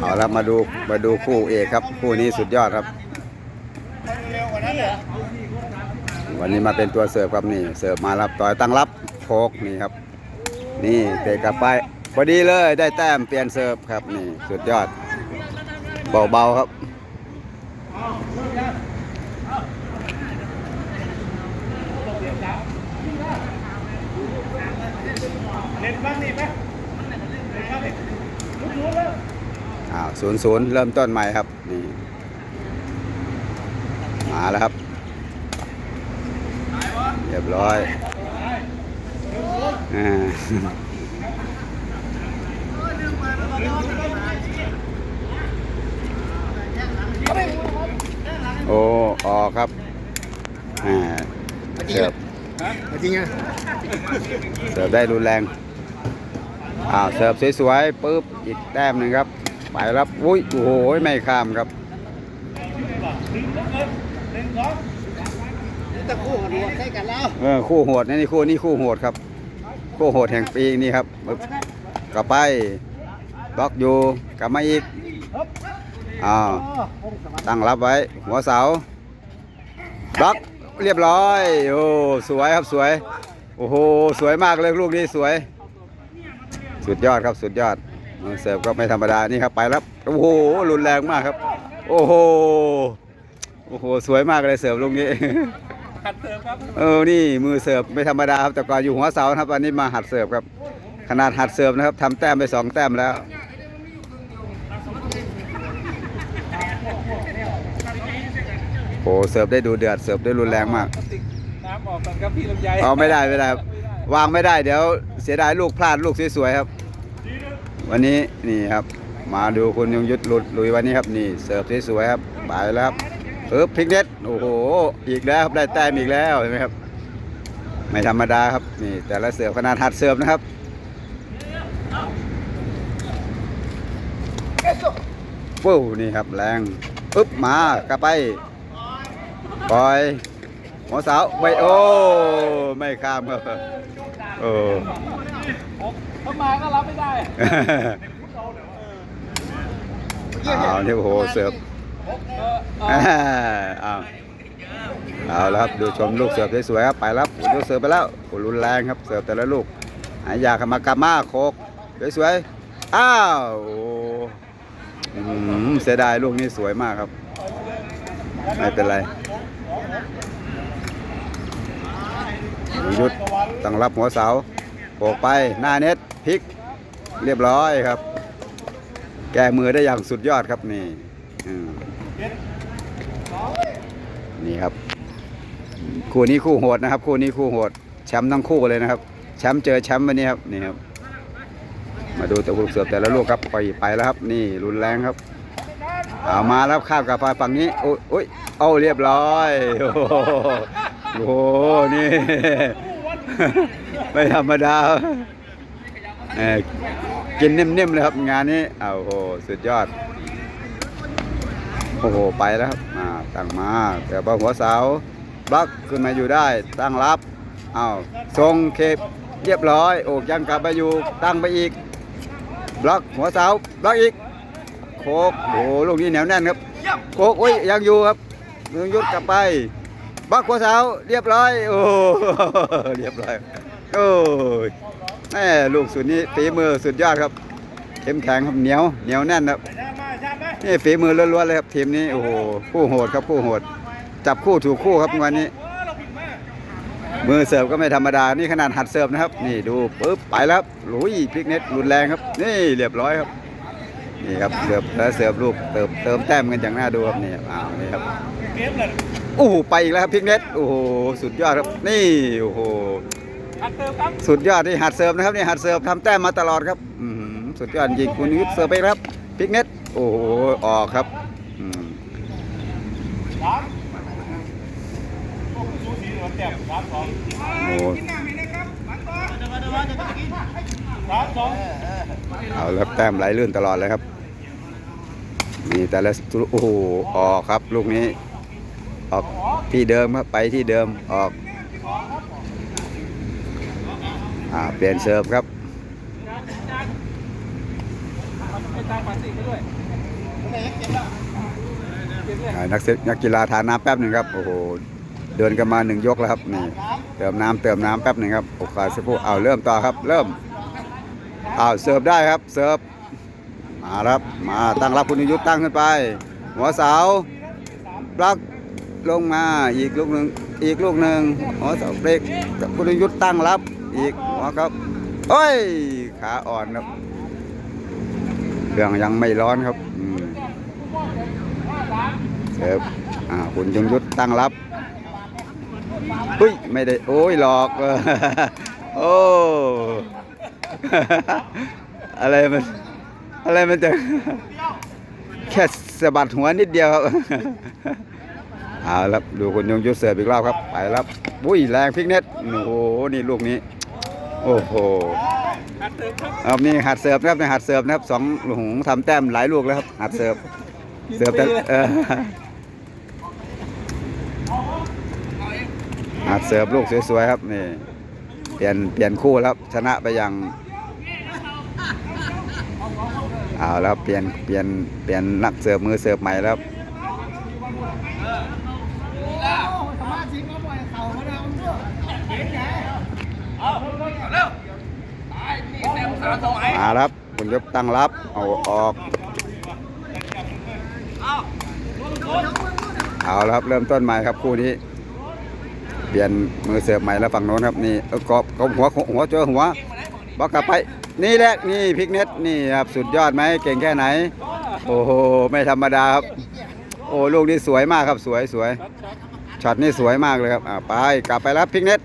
เอาละมาดูมาดูคู่เอกครับ คู่นี้สุดยอดครับ วันนี้มาเป็นตัวเสิร์ฟครับนี่ เสิร์ฟมารับต่อยตั้งรับโคกนี่ครับ นี่เตะกลับไปพอดีเลยได้แต้มเปลี่ยนเสิร์ฟครับนี่สุดยอดเบาๆครับ เล่นบ้างนี่ไหมเล่นบ้างนี่รู้ๆแล้วอ้าวศูนย์ศูนย์เริ่มต้นใหม่ครับนี่มาแล้วครับเรียบร้อยอ่าโอ้ออกครับอ่าเสิร์ฟจริงอะเสิร์ฟได้รุนแรง อ้าวเสิร์ฟสวยๆปุ๊บอีกแต้มหนึ่งครับไปรับอุ้ยโอ้โหไม่ข้ามครับตะคู่หัวใกล้กันแล้วเออคู่โหดนะนี่คู่นี้คู่โหดครับ คู่โหดแห่งปีนี่ครับปึ๊บกลับไปบล็อกอยู่กลับมาอีกอ้าวตั้งรับไว้ หัวเสาบล็อกเรียบร้อยโอ้สวยครับสวยโอ้โหสวยมากเลยลูกนี้สวย สุดยอดครับสุดยอดเออเสิร์ฟก็ไม่ธรรมดานี่ครับไปแล้วโอ้โหรุนแรงมากครับ โอ้โหโอ้โหสวยมากเลยเสิร์ฟลูกนี้หัดเติมครับเออนี่มือเสิร์ฟไม่ธรรมดาครับแต่ก่อนอยู่หัวเสานะครับอันนี้มาหัดเสิร์ฟครับ ขนาดหัดเสิร์ฟนะครับทำแต้มไปสองแต้มแล้วโอ้เสิร์ฟได้ดูเดือดเสิร์ฟได้รุนแรงมากน้ำออกก่อนครับพี่ลำไยเอาไม่ได้ไม่ได้ครับวางไม่ได้เดี๋ยว เสียดายลูกพลาดลูกสวยๆครับ วันนี้นี่ครับ มาดูคุณยงยุทธลุดลุยวันนี้ครับนี่เสิร์ฟสวยๆครับไปแล้วครับปึ๊บพลิกเน็ตโอ้โหอีกแล้วครับได้แต้มอีกแล้วเห็นไหมครับ ไม่ธรรมดาครับนี่แต่ละเสิร์ฟขนาดหัดเสิร์ฟนะครับปู้นี่ครับแรงปึ๊บมากลับไปปล่อย หัวเสาไปโอ้ไม่ข้ามครับโอ้ถ้ามาก็รับไม่ได้เอาเนี่ยโอ้โหเสิร์ฟเอออ่าเอาเอาแล้วครับดูชมลูกเสิร์ฟสวยๆครับไปแล้วดูเสิร์ฟไปแล้วโอ้รุนแรงครับเสิร์ฟแต่ละลูกหายากมากามาโคกสวยๆอ้าวโอ้อืมเสียดายลูกนี้สวยมากครับ ไม่เป็นไร ยุดตั้งรับหัวเสาโขกไปหน้าเน็ตพลิกเรียบร้อยครับ แก้มือได้อย่างสุดยอดครับนี่นี่ครับ คู่นี้คู่โหดนะครับ คู่นี้คู่โหดแชมป์ทั้งคู่เลยนะครับแชมป์เจอแชมป์วันนี้ครับนี่ครับ มาดูตัวลูกเสือบแต่ละลูกครับไปไปแล้วครับ นี่รุนแรงครับเอามาแล้วข้ามกับฝั่งนี้โอ้ยโอ้ยเอาเรียบร้อย โอ้โหนี่ ไม่ธรรมดาเอกินนิ่มๆเลยครับงานนี้เอาโอ้โหสุดยอด โอ้โห ไปแล้วครับอ่าตั้งมา แต่พอหัวเสาบล็อกขึ้นมาอยู่ได้ ตั้งรับอ้าวทรงเคปเรียบร้อยโอ้ยังกลับไปอยู่ตั้งไปอีก บล็อกหัวเสาบล็อกอีก โคกโอ้โหลูกนี้เหนียวแน่นครับ โคกโอ้ยยังอยู่ครับเมืองยุทธกลับไป บล็อกหัวเสาเรียบร้อย โอ้เรียบร้อย โอ้ยแม่ลูกสุดนี้ฝีมือสุดยอดครับเข้มแข็งครับเหนียวเหนียวแน่นครับนี่ฝีมือล้วนๆเลยครับทีมนี้โอ้โหคู่โหดครับคู่โหด จับคู่ถูกคู่ครับวันนี้ มือเสิร์ฟก็ไม่ธรรมดานี่ขนาดหัดเสิร์ฟนะครับ นี่ดูปุ๊บไปแล้วครับหลุยพลิกเน็ตรุนแรงครับ นี่เรียบร้อยครับนี่ครับเสิร์ฟแล้วเสิร์ฟลูกเติมเติมแต้มกันอย่างน่าดูครับนี่อ้าวนี่ครับ โอ้โหไปอีกแล้วครับพลิกเน็ตโอ้โหสุดยอดครับนี่โอ้โหหัดเติมครับสุดยอดที่หัดเสิร์ฟนะครับนี่หัดเสิร์ฟทำแต้มมาตลอดครับอื้อหือสุดยอดจริงคุณยุทธเสิร์ฟไปครับพลิกเน็ตโอ้โหออกครับอืมสามโอ้โหสูสีเหลือแต้มสามสองโอ้โหสามสองเอาแล้วแต้มไหลลื่นตลอดเลยครับนี่แต่ละโอ้โหออกครับลูกนี้ ออกที่เดิมครับไปที่เดิมออกอ่าเปลี่ยนเซิร์ฟครับนักนักกีฬาทานน้ำแป๊บหนึ่งครับโอ้โหเดินกันมาหนึ่งยกแล้วครับนี่เติมน้ำเติมน้ำแป๊บหนึ่งครับโอกาสสักครู่เอาเริ่มต่อครับ เริ่มเอาเสิร์ฟได้ครับเสิร์ฟมาครับมาตั้งรับคุณยุทธตั้งขึ้นไป หัวเสาปลัก ลงมาอีกลูกหนึ่งอีกลูกหนึ่งหัวเสาเบรกคุณยุทธตั้งรับ อีกหัวครับโอ้ยขาอ่อนครับเครื่องยังไม่ร้อนครับเสิร์ฟอ่าคุณยงยุทธตั้งรับอุ้ยไม่ได้โอ้ยหลอกโอ้อะไรมันอะไรมันจะแค่สะบัดหัวนิดเดียวครับ เอาละครับดูคุณยงยุทธเสิร์ฟอีกรอบครับ ไปแล้วอุ้ยแรงพลิกเน็ต โอ้โห นี่ลูกนี้ โอ้โหหัดเติมครับครับนี่หัดเสิร์ฟนะครับในหัดเสิร์ฟนะครับสองหลุงทำแต้มหลายลูกแล้วครับ หัดเสิร์ฟ เสิร์ฟแต่หัดเสิร์ฟลูกสวยๆครับนี่ เปลี่ยนเปลี่ยนคู่แล้วชนะไปอย่างเอาแล้วเปลี่ยนเปลี่ยนเปลี่ยนนักเสิร์ฟมือเสิร์ฟใหม่แล้วครับ มาครับคุณยบตั้งรับ เอาออก เอาแล้วครับเริ่มต้นใหม่ครับคู่นี้ เปลี่ยนมือเสิร์ฟใหม่แล้วฝั่งโน้นครับนี่เออกอบเขาหัวหัวเจอหัวบอกกลับไป นี่แหละนี่พิกเน็ตนี่ครับสุดยอดไหมเก่งแค่ไหน โอ้โหไม่ธรรมดาครับ โอ้ลูกนี้สวยมากครับสวยสวยช็อตนี้สวยมากเลยครับอ่าไปกลับไปแล้วพิกเน็ต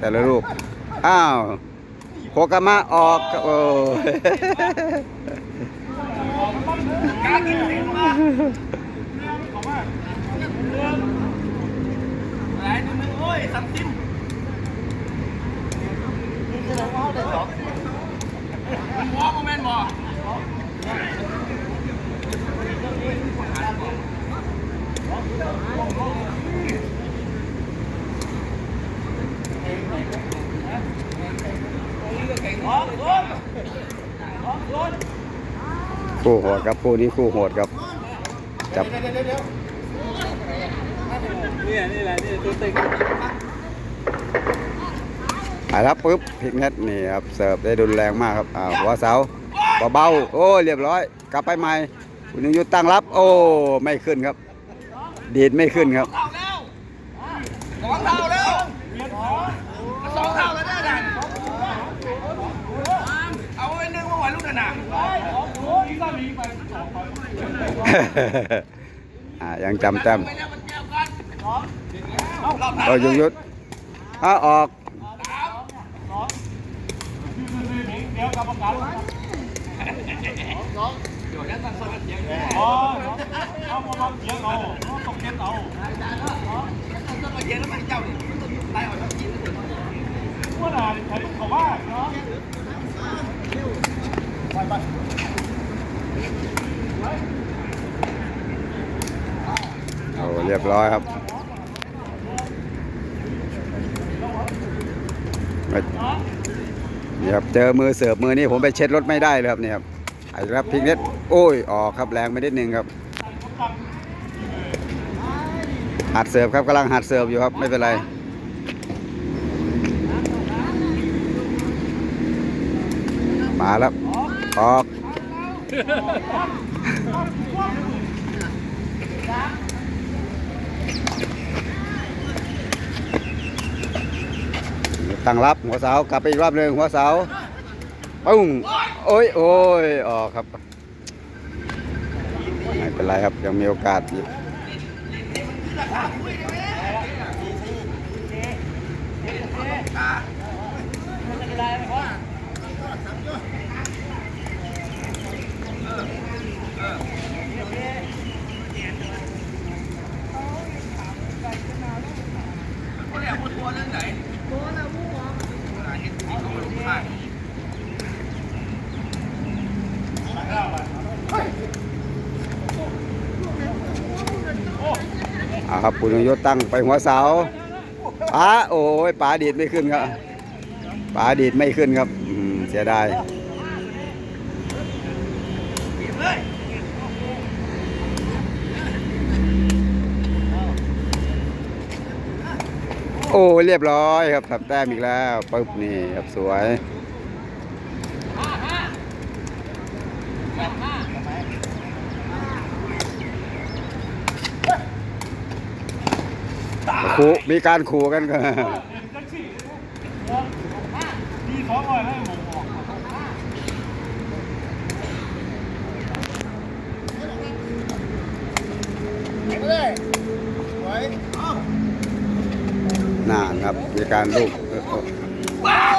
แต่ละลูกอ้าว โคกามะออกโอ้หลายนึงโอ้ยสัมซิมมันวอล์กแมนบอ คู่โหดครับคู่นี้คู่โหดครับจับเนี่นี่แหละนี่ตัวต็งไปครับปุ๊บพลิกเน็ตนี่ครับเสิร์ฟได้รุนแรงมากครับอ่าหัวเสาเบาๆโอ้เรียบร้อย กลับไปใหม่คุณยงยุทธตั้งรับ โอ้ไม่ขึ้นครับ ดีดไม่ขึ้นครับ เอาต้องมาเย็นแล้วมันเจ้าดิไล่ออกจากที่ว่าน่ะใช้เขาว่าเนาะ โอ้เรียบร้อยครับนี่ครับ เจอมือเสิร์ฟมือนี้ผมไปเช็ดรถไม่ได้เลยครับนี่ครับไอ้ครับพิกเน็ตโอ้ยออกครับแรงไปนิดนึงครับ หัดเสิร์ฟครับกำลังหัดเสิร์ฟอยู่ครับ ไม่เป็นไรมาแล้วออก ตั้งรับหัวเสากลับไปอีกรอบหนึ่งหัวเสาปุ้งโอ้ยโอ้ยออกครับไม่เป็นไรครับยังมีโอกาสอีก คนแรกคนทัวเรื่องไหนตัวนะผู้หมอเห็นที่เขาลงค่าย อ่า ครับปุญยศตั้งไปหัวเสาป๋าโอ้ยป๋าดีดไม่ขึ้นครับป๋าดีดไม่ขึ้นครับเสียดายโอ้เรียบร้อยครับทำแต้มอีกแล้วปึ๊บนี่ครับสวย ขู่มีการขู่กันก็น่าครับมีการลูก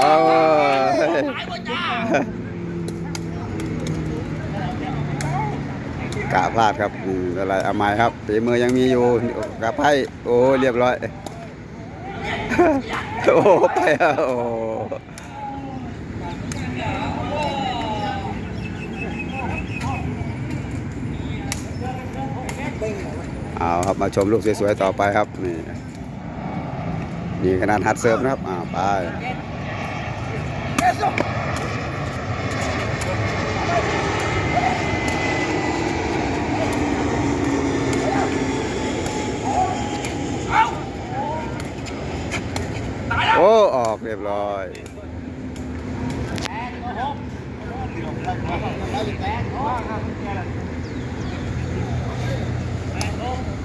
เออ กะพลาดครับอะไรเอาไม้ครับฝีมือยังมีอยู่กะไพ่โอ้เรียบร้อย โอ้ไปโอ้เอาครับมาชมลูกสวยๆต่อไปครับนี่นี่ขนาดหัดเสิร์ฟนะครับอ่าไปโอ้ออก เรียบร้อย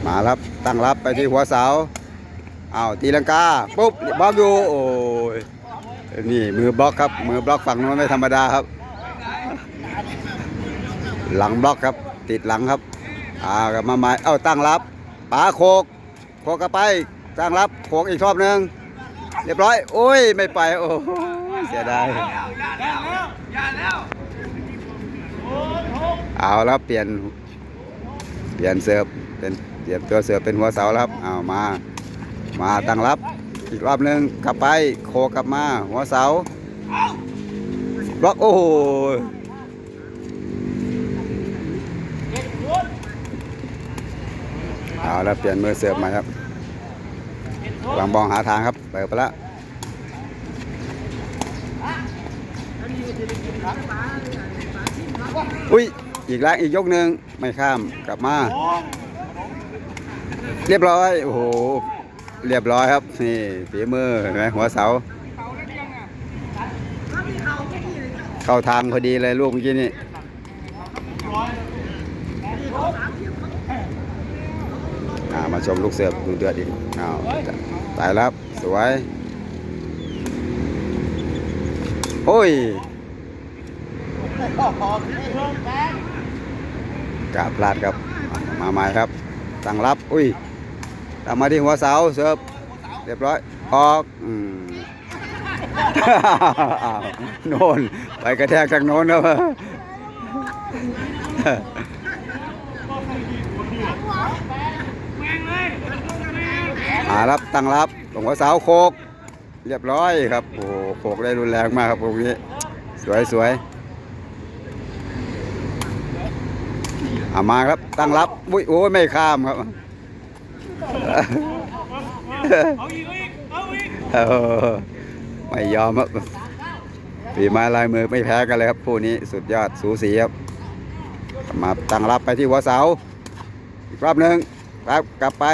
มารับตั้งรับไปที่หัวเสาอ้าวตีลังกาปุ๊บบล็อกอยู่โอ้ยนี่มือบล็อกครับมือบล็อกฝั่งโน้นไม่ธรรมดาครับ หลังบล็อกครับ ติดหลังครับอ่ากับมาใหม่เอ้าตั้งรับป๋าโคกโคกกไปตั้งรับโคกอีกรอบหนึ่ง เรียบร้อย โอ้ย ไม่ไป โอ้เสียดายเอาแล้วเปลี่ยน เปลี่ยนเสิร์ฟเป็นเปลี่ยนตัวเสิร์ฟเป็นหัวเสาแล้วครับเอามา มาตั้งรับ อีกรอบหนึ่งกลับไป โคกลับมา หัวเสาบล็อกโอ้โหเอาแล้วเปลี่ยนมือเสิร์ฟม่ครับ วางบองหาทางครับเปิดไปแล้วอุ้ยอีกแล้วอีกยกหนึ่งไม่ข้ามกลับมา เรียบร้อยโอ้โหเรียบร้อยครับนี่ฝีมือเห็นไหมหัวเสา เข้าทางพอดีเลยลูกเมื่อกี้นี่ มาชมลูกเสือดูเดือดอีกอ้าวตายแล้วครับสวย โอ้ยกาพลาดครับ มาใหม่ครับ ตั้งรับ อุ้ยตั้งมาที่หัวเสาเสิร์ฟเรียบร้อย ออกอืมโน่น ไปกระแทกจากโน้นแล้ว หารับตั้งรับหลวงหัวสาวโคก เรียบร้อยครับ โอ้โหโคกได้รุนแรงมากครับตรงนี้ สวยสวยอามาครับ ตั้งรับอุ้ยโอ้ยไม่ข้ามครับไม่ยอมครับฝีไม้ลายมือไม่แพ้กันเลยครับคู่นี้สุดยอดสูสีครับมาตั้งรับไปที่หัวเสาอีกรอบหนึ่งครับกลับไป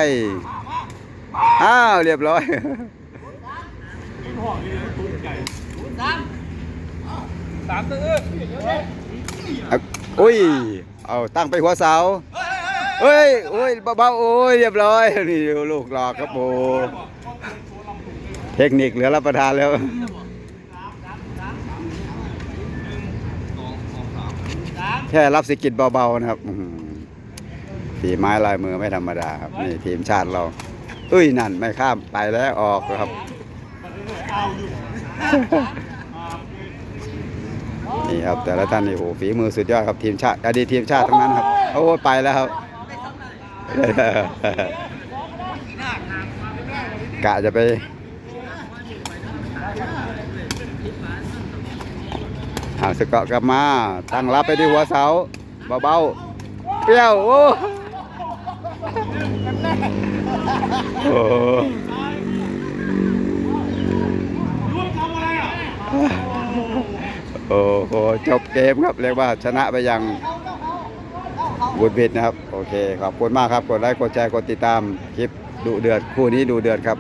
อ้าว เรียบร้อยกินห่อนี่เลยตุ้มใหญ่สามอุ้ย เอาตั้งไปหัวเสาเฮ้ยโอ้ยเบาๆโอ้ยเรียบร้อย นี่ลูกหลอกครับโอ้เทคนิคเหลือรับประทานแล้วแค่รับสกิดเบาๆนะครับฝีไม้ลายมือไม่ธรรมดาครับ นี่ทีมชาติเรา อ้ยนั่นไม่ข้ามไปแล้วออกครับเอาอยู่นี่ครับ แต่ละท่านนี่โหฝีมือสุดยอดครับทีมชาติอดีตทีมชาติทั้งนั้นครับโอ้ยไปแล้วครับกะจะไปเอาสกเกาะกลับมา ตั้งรับไปที่หัวเสาเบาๆเปรี้ยวโอ้ โอ้โอ้โหจบเกมครับเรียกว่าชนะไปยังบุดบิดนะครับ โอเค ขอบคุณมากครับ กดไลค์กดแชร์กดติดตามคลิปดูเดือดคู่นี้ดูเดือดครับ